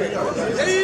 Yeah.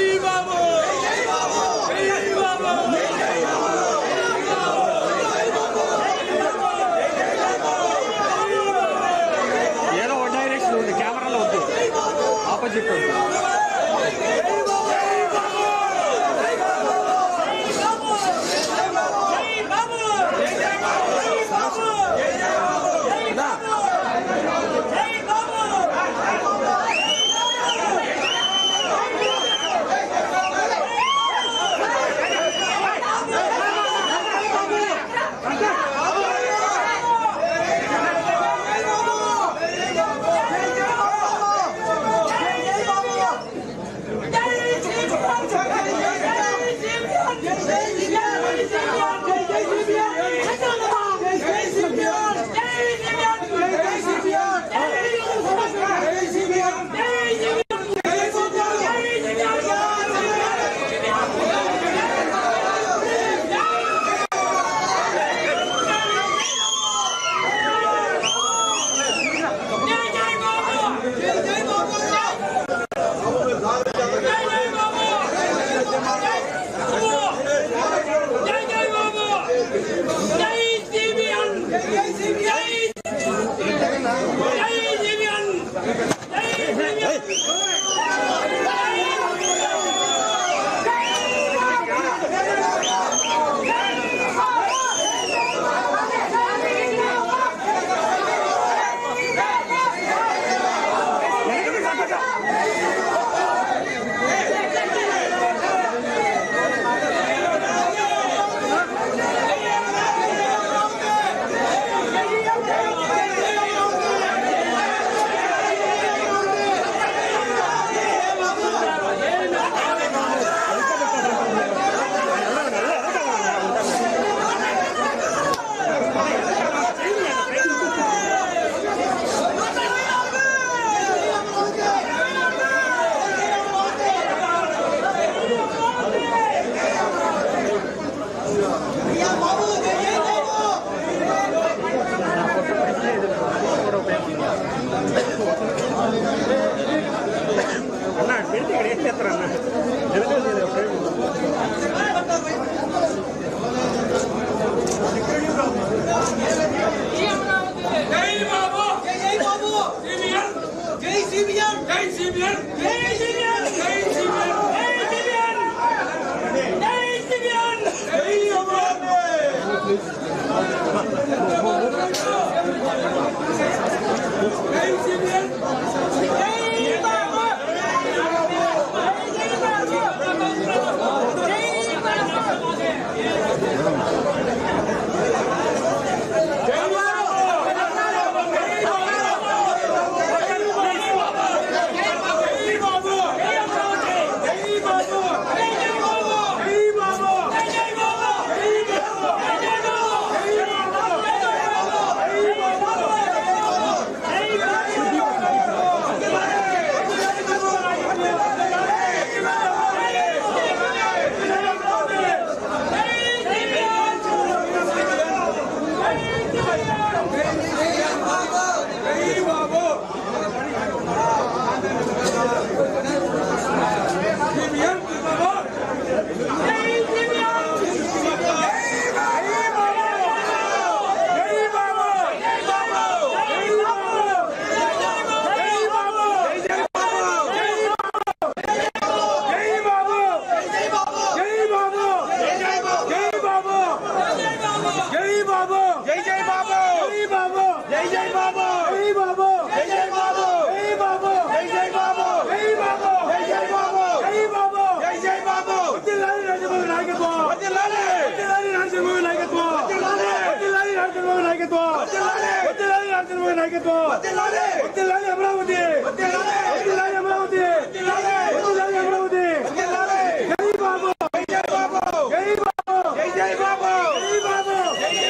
метра. నాయకత్వం వద్దిల్లాలి అమరావతి వద్దిల్లాలి అమరావతి వద్దిల్లాలి అమరావతి జై బాబు జై బాబు జై బాబు జై బాబు జై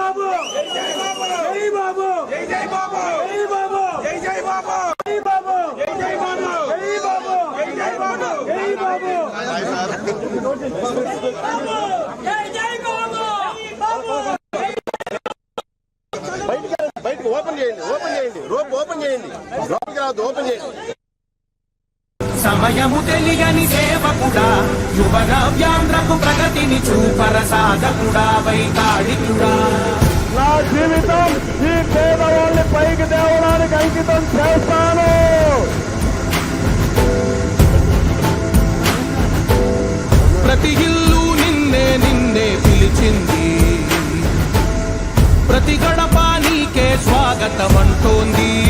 బాబు జై బాబు జై బాబు జై బాబు జై బాబు జై బాబు జై బాబు జై బాబు జై బాబు జై బాబు జై బాబు జై బాబు జై బాబు జై బాబు జై బాబు సమయము తెలియని సేవకుడా యువనవ్యాంధ్రకు ప్రగతిని చూపర సాధకుడా వైతాళికుడా. నా జీవితం ఈ పేదవాళ్ళని పైకి దేవడానికి అంకితం చేస్తాను. ప్రతి ఇల్లు నిన్నే నిన్నే పిలిచింది. ప్రతి గడప నీకే స్వాగతం అంటోంది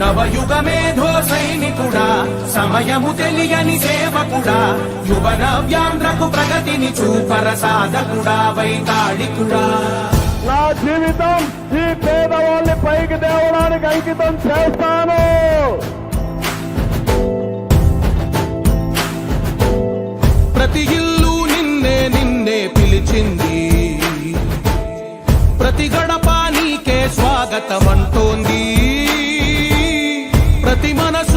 నవయుగ మేధో సైనికుడా సమయము తెలియని సేవకుడా యువన వ్యాంధ్రకు ప్రగతిని చూపర సాధకుడా వైతాళికుడా. నా జీవితం ఈ పేదవాళ్ళని పైకి తేవడానికి అంకితం చేస్తాను. ప్రతి ఇల్లు నిన్నే నిన్నే పిలిచింది. ప్రతి గడప నీకే స్వాగతం అంటోంది ప్రతి మనసు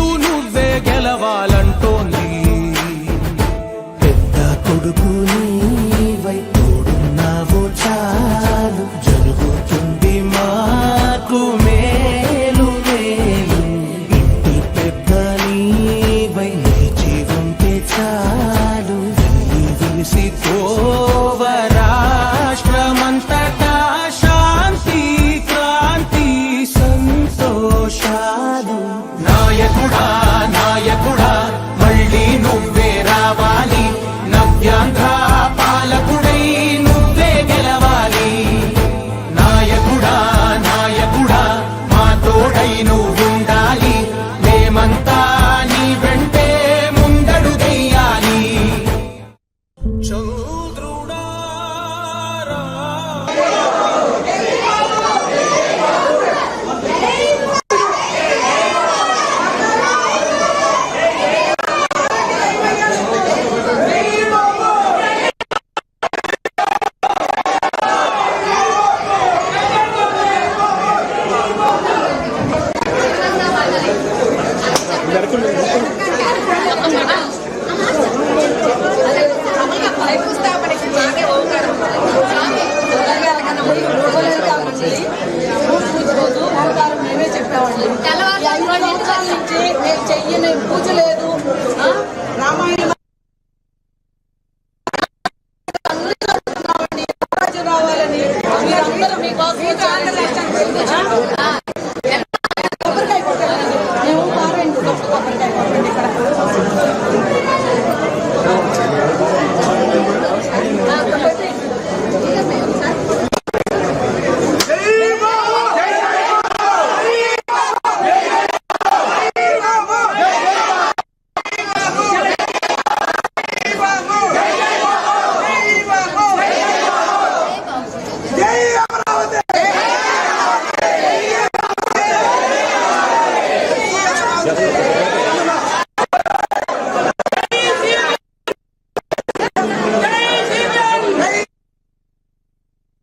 Oh. 꽂을래요?